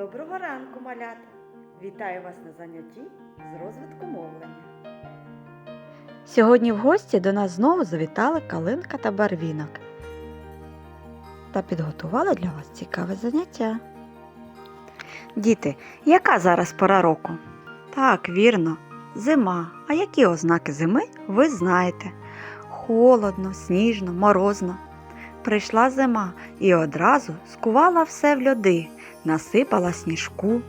Доброго ранку, малята! Вітаю вас на занятті з розвитку мовлення. Сьогодні в гості до нас знову завітали Калинка та Барвінок та підготували для вас цікаве заняття. Діти, яка зараз пора року? Так, вірно, зима. А які ознаки зими ви знаєте? Холодно, сніжно, морозно. Прийшла зима і одразу скувала все в льоди, насипала сніжку.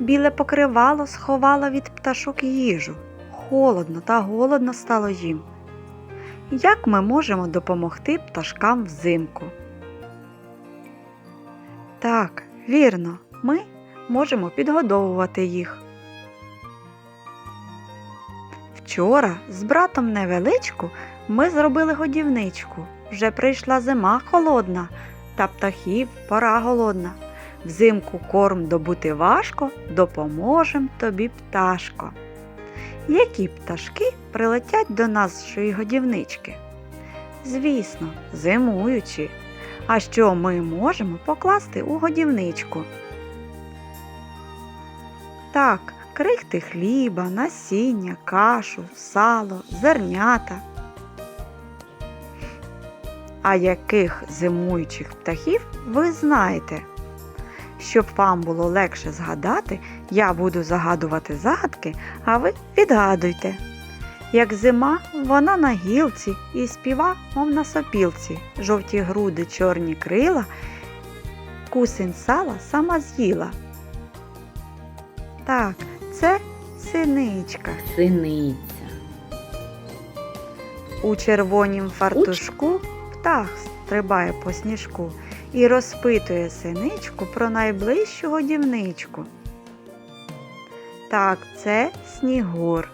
Біле покривало сховало від пташок їжу. Холодно та голодно стало їм. Як ми можемо допомогти пташкам взимку? Так, вірно, ми можемо підгодовувати їх. Вчора з братом невеличку ми зробили годівничку. Вже прийшла зима холодна, та птахів пора голодна. Взимку корм добути важко, допоможем тобі, пташко. Які пташки прилетять до нашої годівнички? Звісно, зимуючі. А що ми можемо покласти у годівничку? Так, крихти хліба, насіння, кашу, сало, зернята. А яких зимуючих птахів ви знаєте? Щоб вам було легше згадати, я буду загадувати загадки, а ви відгадуйте. Як зима, вона на гілці і співа, мов на сопілці, жовті груди, чорні крила, кусень сала сама з'їла. Так, це синичка. Синиця. У червонім фартушку птах стрибає по сніжку і розпитує синичку про найближчу годівничку. Так, це снігур.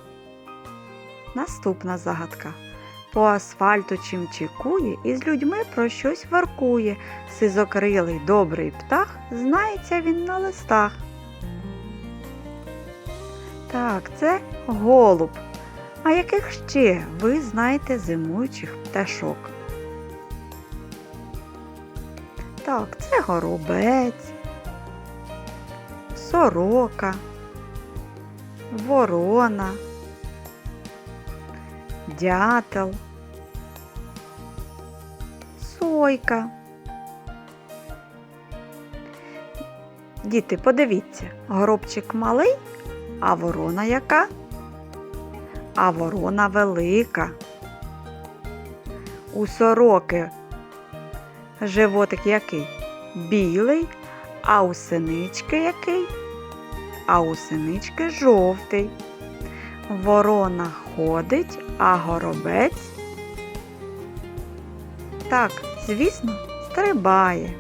Наступна загадка. По асфальту чим чекує і з людьми про щось воркує. Сизокрилий добрий птах, знається він на листах. Так, це голуб. А яких ще ви знаєте зимуючих пташок? Так, це горобець, сорока, ворона, дятел, сойка. Діти, подивіться, горобчик малий, а ворона яка? А ворона велика. У сороки животик який? Білий, а у синички який? А у синички жовтий. Ворона ходить, а горобець. Так, звісно, стрибає.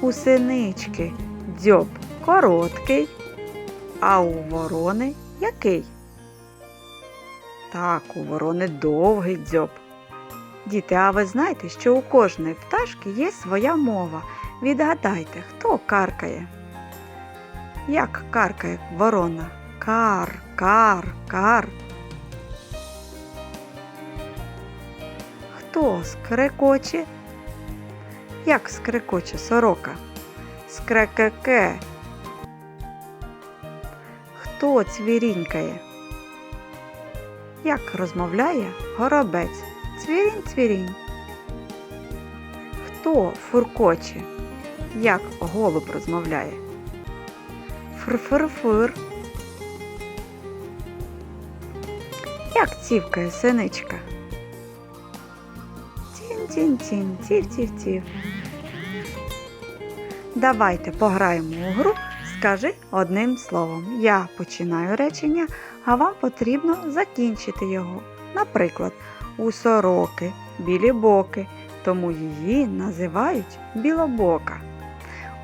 У синички дзьоб короткий, а у ворони який? Так, у ворони довгий дзьоб. Діти, а ви знаєте, що у кожної пташки є своя мова. Відгадайте, хто каркає? Як каркає ворона? Кар, кар, кар. Хто скрекоче? Як скрекоче сорока? Скрекеке. Хто цвірінькає? Як розмовляє горобець? Цвірінь, цвірінь. Хто фуркоче? Як голуб розмовляє? Фр-фр-фр. Як цівкає синичка? Тін-тін-тін, тів-тів-тів. Давайте пограємо у гру. Скажи одним словом. Я починаю речення, а вам потрібно закінчити його. Наприклад, у сороки білі боки, тому її називають білобока.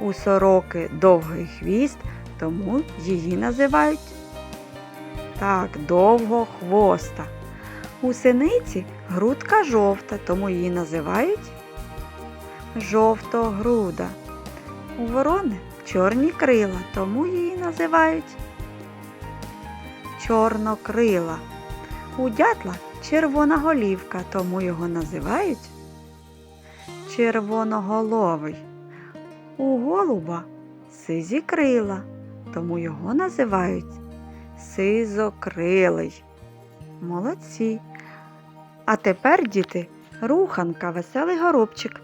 У сороки довгий хвіст, тому її називають так, довгохвоста. У синиці грудка жовта, тому її називають жовтогруда. У ворони чорні крила, тому її називають чорнокрила. У дятла червона голівка, тому його називають червоноголовий. У голуба сизі крила, тому його називають сизокрилий. Молодці. А тепер, діти, руханка, веселий горобчик.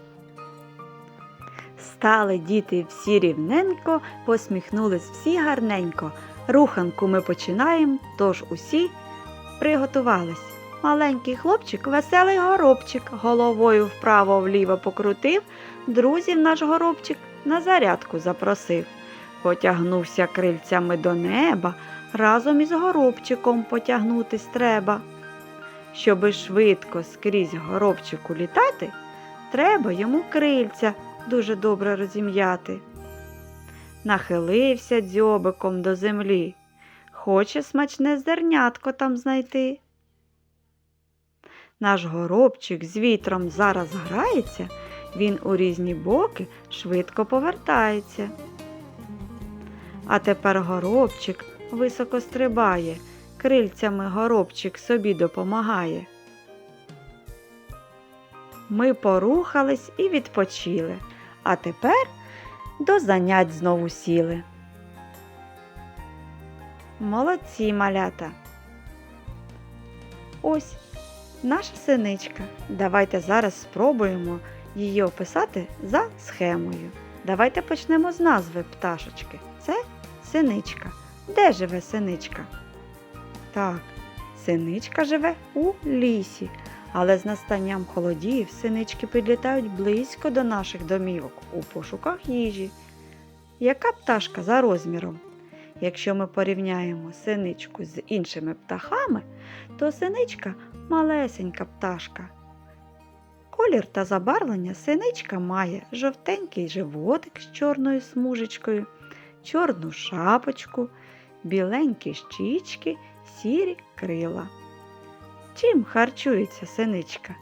Стали діти всі рівненько, посміхнулись всі гарненько. Руханку ми починаємо, тож усі приготувались. Маленький хлопчик, веселий горобчик, головою вправо-вліво покрутив, друзів наш горобчик на зарядку запросив. Потягнувся крильцями до неба, разом із горобчиком потягнутись треба. Щоби швидко скрізь горобчику літати, треба йому крильця дуже добре розім'яти. Нахилився дзьобиком до землі, хоче смачне зернятко там знайти. Наш горобчик з вітром зараз грається, він у різні боки швидко повертається. А тепер горобчик високо стрибає, крильцями горобчик собі допомагає. Ми порухались і відпочили, а тепер до занять знову сіли. Молодці малята. Ось наша синичка. Давайте зараз спробуємо її описати за схемою. Давайте почнемо з назви пташечки. Це синичка. Де живе синичка? Так, синичка живе у лісі, але з настанням холодів синички підлітають близько до наших домівок у пошуках їжі. Яка пташка за розміром? Якщо ми порівняємо синичку з іншими птахами, то синичка малесенька пташка. Колір та забарвлення синичка має жовтенький животик з чорною смужечкою, чорну шапочку, біленькі щічки, сірі крила. Чим харчується синичка?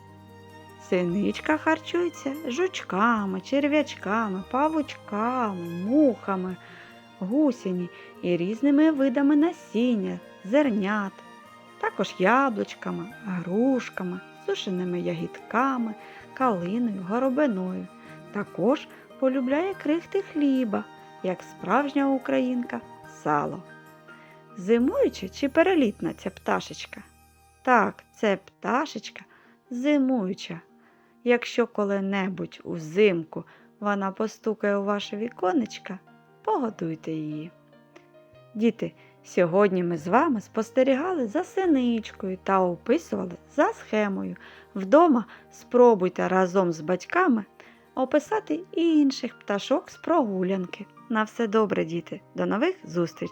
Синичка харчується жучками, черв'ячками, павучками, мухами, гусені і різними видами насіння, зернят, також яблучками, грушками, сушеними ягідками, калиною, горобиною. Також полюбляє крихти хліба, як справжня українка сало. Зимуюча чи перелітна ця пташечка? Так, це пташечка зимуюча. Якщо коли-небудь узимку вона постукає у ваше віконечко, погодуйте її. Діти, сьогодні ми з вами спостерігали за синичкою та описували за схемою. Вдома спробуйте разом з батьками описати інших пташок з прогулянки. На все добре, діти. До нових зустрічей!